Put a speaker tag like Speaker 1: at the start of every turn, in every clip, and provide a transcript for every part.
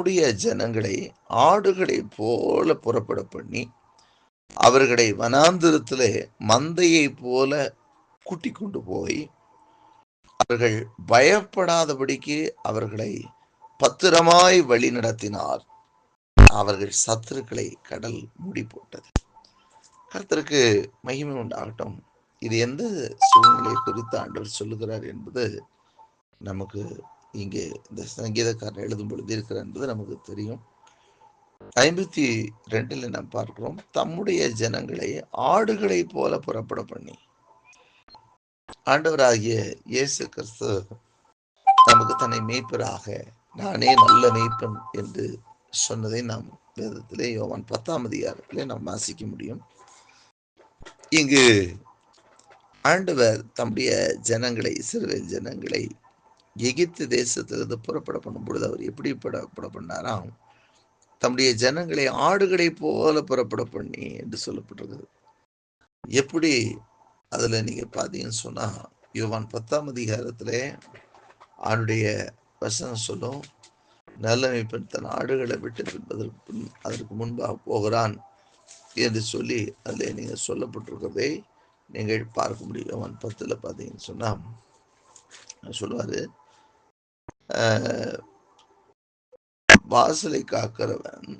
Speaker 1: தம்முடைய ஜனங்களை ஆடுகளைப் போல புறப்பட பண்ணி அவர்களை வனாந்திரத்துல மந்தையை போல கூட்டி கொண்டு போய் அவர்கள் பயப்படாதபடிக்கு அவர்களை பத்திரமாய் வழி நடத்தினார். அவர்கள் சத்துருக்களை கடல் மூடி போட்டது. கர்த்தருக்கு மகிமை உண்டாகட்டும். இது எந்த சூழ்நிலை குறித்து ஆண்டவர் சொல்லுகிறார் என்பது நமக்கு இங்கே இந்த சங்கீதக்காரன் எழுதும் பொழுது இருக்கிறார் என்பது நமக்கு தெரியும். ஐம்பத்தி ரெண்டுல நாம் பார்க்கிறோம் தம்முடைய ஜனங்களை ஆடுகளைப் போல புறப்பட பண்ணி. ஆண்டவராகிய இயேசு கிறிஸ்து நமக்கு தன்னை மேய்ப்பராக நானே நல்ல மேய்ப்பன் என்று சொன்னதை நாம் வேதத்திலே யோவான் பத்தாம் அதிகாரத்திலே நாம் வாசிக்க முடியும். இங்கு ஆண்டவர் தம்முடைய ஜனங்களை இஸ்ரவேல் ஜனங்களை எகிப்து தேசத்திலிருந்து புறப்பட பண்ணும் பொழுது அவர் எப்படி புறப்பட பண்ணாராம் தம்முடைய ஜனங்களை ஆடுகளை போல புறப்பட பண்ணி என்று சொல்லப்பட்டிருக்குது எப்படி? அதுல நீங்க பாத்தீங்கன்னு சொன்னா யுவான் பத்தாம் அதிகாரத்தில் அவனுடைய வசனம் சொல்லும் நல்லமைப்பன் தன் ஆடுகளை விட்டு பின்பதற்கு அதற்கு முன்பாக போகிறான் என்று சொல்லி அதில் நீங்க சொல்லப்பட்டிருக்கிறதை நீங்கள் பார்க்க முடியும். அவன் பத்துல பார்த்தீங்கன்னு சொன்னா சொல்லுவாரு வாசலை காக்கிறவன்.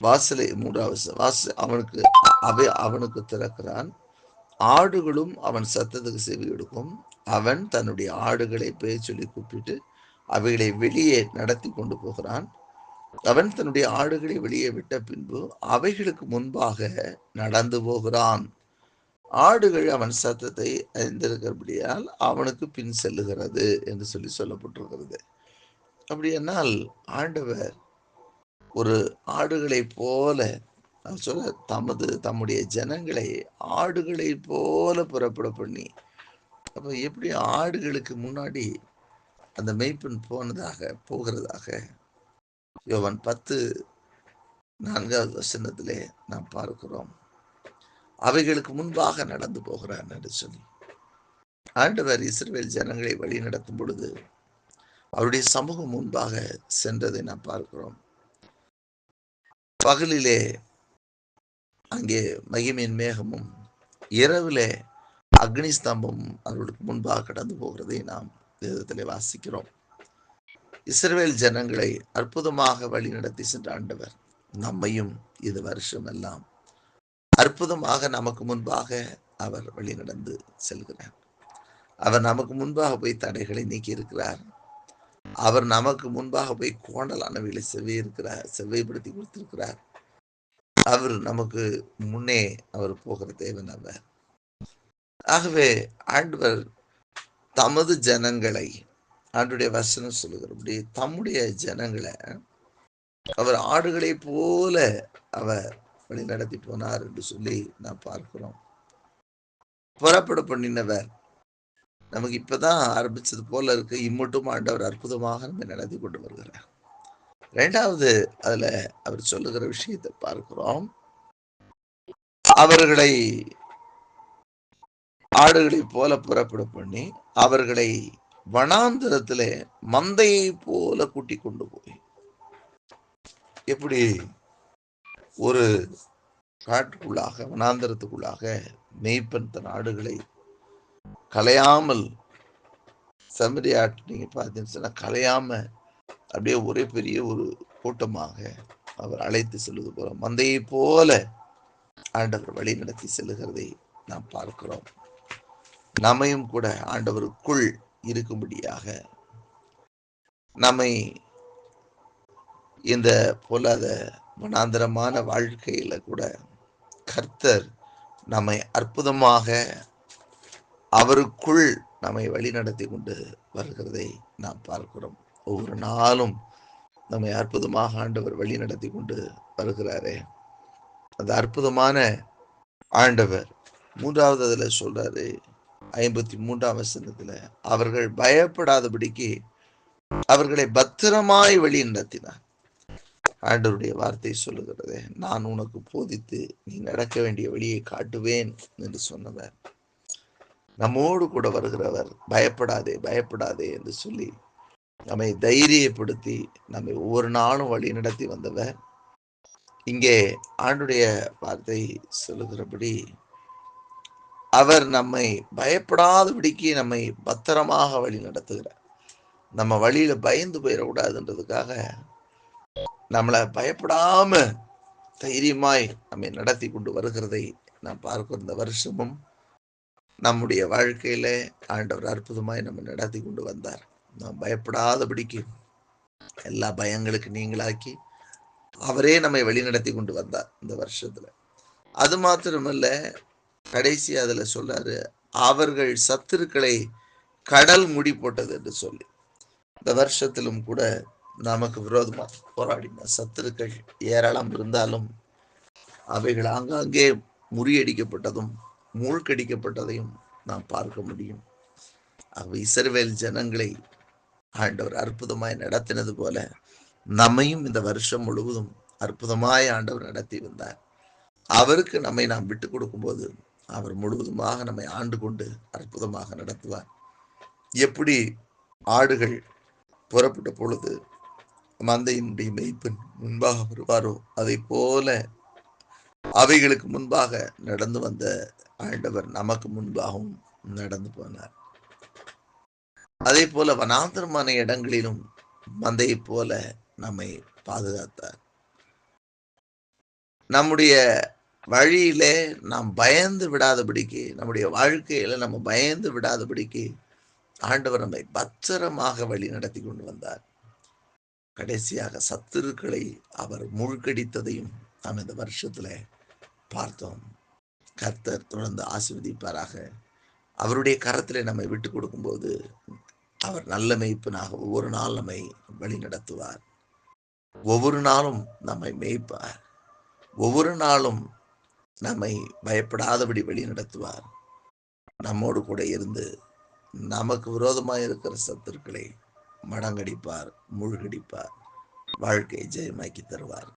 Speaker 1: வாசலை மூன்றாவது வாச அவனுக்கு அவை அவனுக்கு திறக்கிறான். ஆடுகளும் அவன் சத்தத்துக்கு செவி எடுக்கும். அவன் தன்னுடைய ஆடுகளை பெயர் சொல்லி கூப்பிட்டு அவைகளை வெளியே நடத்தி கொண்டு போகிறான். அவன் தன்னுடைய ஆடுகளை வெளியே விட்ட பின்பு அவைகளுக்கு முன்பாக நடந்து போகிறான். ஆடுகள் அவன் சத்தத்தை அறிந்திருக்கிறபடியால் அவனுக்கு பின் செல்லுகிறது என்று சொல்லி சொல்லப்பட்டிருக்கிறது. அப்படியானால் ஆண்டவர் ஒரு ஆடுகளைப் போல நான் சொல்ல தமது தம்முடைய ஜனங்களை ஆடுகளைப் போல புறப்பட பண்ணி அப்போ எப்படி ஆடுகளுக்கு முன்னாடி அந்த மெய்ப்பெண் போனதாக போகிறதாக? யோவன் பத்து நான்காவது வசனத்திலே நாம் பார்க்கிறோம். அவைகளுக்கு முன்பாக நடந்து போகிறான் என்று சொல்லி. ஆண்டவர் இஸ்ரேல் ஜனங்களை வழி நடத்தும் பொழுது அவருடைய சமூகம் முன்பாக சென்றதை நாம் பார்க்கிறோம். பகலிலே அங்கே மகிமையின் மேகமும் இரவிலே அக்னி ஸ்தம்பமும் அவர்களுக்கு முன்பாக கடந்து போகிறதை நாம் வேதத்திலே வாசிக்கிறோம். இஸ்ரேல் ஜனங்களை அற்புதமாக வழி நடத்தி சென்ற ஆண்டவர் நம்மையும் இது வருஷம் எல்லாம் அற்புதமாக நமக்கு முன்பாக அவர் வழி நடந்து செல்கிறார். அவர் நமக்கு முன்பாக போய் தடைகளை நீக்கி இருக்கிறார் அவர் நமக்கு முன்பாக போய் கோணலானவைகளை செவ்வே இருக்கிறார் செவ்வைப்படுத்தி கொடுத்திருக்கிறார். அவர் நமக்கு முன்னே அவர் போகிற தேவன் அவர். ஆகவே ஆண்டவர் தமது ஜனங்களை ஆண்டுடைய வசனம் சொல்லுகிறபடி தம்முடைய ஜனங்களை அவர் ஆடுகளை போல அவர் வழி நடத்தி போனார் என்று சொல்லி நாம் பார்க்கிறோம். புறப்பட பண்ணினவர் நமக்கு இப்பதான் ஆரம்பிச்சது போல இருக்கு. இம்மட்டும் ஆண்டவர் அற்புதமாக நம்ம நடத்தி கொண்டு வருகிறார். ரெண்டாவது அதுல அவர் சொல்லுகிற விஷயத்தை பார்க்கிறோம். அவர்களை ஆடுகளை போல புறப்பட பண்ணி அவர்களை வனாந்திரத்திலே மந்தையை போல கூட்டி கொண்டு போய் எப்படி ஒரு காட்டுக்குள்ளாக வனாந்தரத்துக்குள்ளாக மெய்ப்பன் தன் ஆடுகளை கலையாமல் செம்மறியாட்டு நீங்க பார்த்தீங்கன்னு சொன்னா கலையாம அப்படியே ஒரே பெரிய ஒரு கூட்டமாக அவர் அழைத்து செல்வது போல மந்தையை போல ஆண்டவர் வழி நடத்தி செல்லுகிறதை நாம் பார்க்கிறோம். நம்மையும் கூட ஆண்டவருக்குள் இருக்கும்படியாக நம்மை இந்த பொல்லாத மனாந்தரமான வாழ்க்கையில கூட கர்த்தர் நம்மை அற்புதமாக அவருக்குள் நம்மை வழிநடத்தி கொண்டு வருகிறதை நாம் பார்க்கிறோம். ஒவ்வொரு நாளும் நம்மை அற்புதமாக ஆண்டவர் வழி நடத்தி கொண்டு வருகிறாரே. அந்த அற்புதமான ஆண்டவர் மூன்றாவது அதுல சொல்றாரு ஐம்பத்தி மூன்றாம் வசனத்துல அவர்கள் பயப்படாதபடிக்கு அவர்களை பத்திரமாய் வழி நடத்தினார். ஆண்டவருடைய வார்த்தை சொல்லுகிறது நான் உனக்கு போதித்து நீ நடக்க வேண்டிய வழியை காட்டுவேன் என்று சொன்னவர். நம்மோடு கூட வருகிறவர் பயப்படாதே பயப்படாதே என்று சொல்லி நம்மை தைரியப்படுத்தி நம்மை ஒவ்வொரு நாளும் வழி நடத்தி வந்தவர். இங்கே ஆண்டுடைய வார்த்தை சொல்லுகிறபடி அவர் நம்மை பயப்படாதபடிக்கு நம்மை பத்திரமாக வழி நடத்துகிறார். நம்ம வழியில பயந்து போயிடக்கூடாதுன்றதுக்காக நம்மளை பயப்படாம தைரியமாய் நம்மை நடத்தி கொண்டு வருகிறதை நாம் பார்க்கிற இந்த வருஷமும் நம்முடைய வாழ்க்கையில ஆண்டவர் அற்புதமாய் நம்ம நடத்தி கொண்டு வந்தார். நாம் பயப்படாதபடிக்கு எல்லா பயங்களுக்கு நீங்களாக்கி அவரே நம்மை வழிநடத்தி கொண்டு வந்தார் இந்த வருஷத்துல. அது மாத்திரமல்ல கடைசி அதுல சொல்றாரு அவர்கள் சத்துருக்களை கடல் முடி போட்டது என்று சொல்லி. இந்த வருஷத்திலும் கூட நமக்கு விரோதமாக போராடின சத்துருக்கள் ஏராளம் இருந்தாலும் அவைகள் ஆங்காங்கே முறியடிக்கப்பட்டதும் மூழ்கடிக்கப்பட்டதையும் நாம் பார்க்க முடியும். அவை இசர்வேல் ஜனங்களை ஆண்டவர் அற்புதமாய் நடத்தினது போல நம்மையும் இந்த வருஷம் முழுவதும் அற்புதமாய் ஆண்டவர் நடத்தி வந்தார். அவருக்கு நம்மை நாம் விட்டு கொடுக்கும்போது அவர் முழுவதுமாக நம்மை ஆண்டு கொண்டு அற்புதமாக நடத்துவார். எப்படி ஆடுகள் புறப்பட்ட பொழுது மந்தையினுடைய மெய்ப்பெண் முன்பாக வருவாரோ? அதை போல அவைகளுக்கு முன்பாக நடந்து வந்த ஆண்டவர் நமக்கு முன்பாகவும் நடந்து போனார். அதே போல வனாந்தரமான இடங்களிலும் மந்தையை போல நம்மை பாதுகாத்தார். நம்முடைய வழியிலே நாம் பயந்து விடாதபடிக்கு நம்முடைய வாழ்க்கையில நம்ம பயந்து விடாதபடிக்கு ஆண்டவர் நம்மை பத்திரமாக வழி நடத்தி கொண்டு வந்தார். கடைசியாக சத்துருக்களை அவர் மூழ்கடித்ததையும் நாம் இந்த வருஷத்துல பார்த்தோம். கர்த்தர் தொடர்ந்து ஆசிர்வதிப்பாராக. அவருடைய கரத்தில் நம்மை விட்டு கொடுக்கும்போது அவர் நல்ல மெய்ப்பனாக ஒவ்வொரு நாள் நம்மை வழி நடத்துவார் ஒவ்வொரு நாளும் நம்மை மேய்ப்பார். ஒவ்வொரு நாளும் நம்மை பயப்படாதபடி வழி நடத்துவார் நம்மோடு கூட இருந்து நமக்கு விரோதமாக இருக்கிற சத்துருக்களை மடங்கடிப்பார் மூழ்கடிப்பார் வாழ்க்கையை ஜெயமாக்கி தருவார்.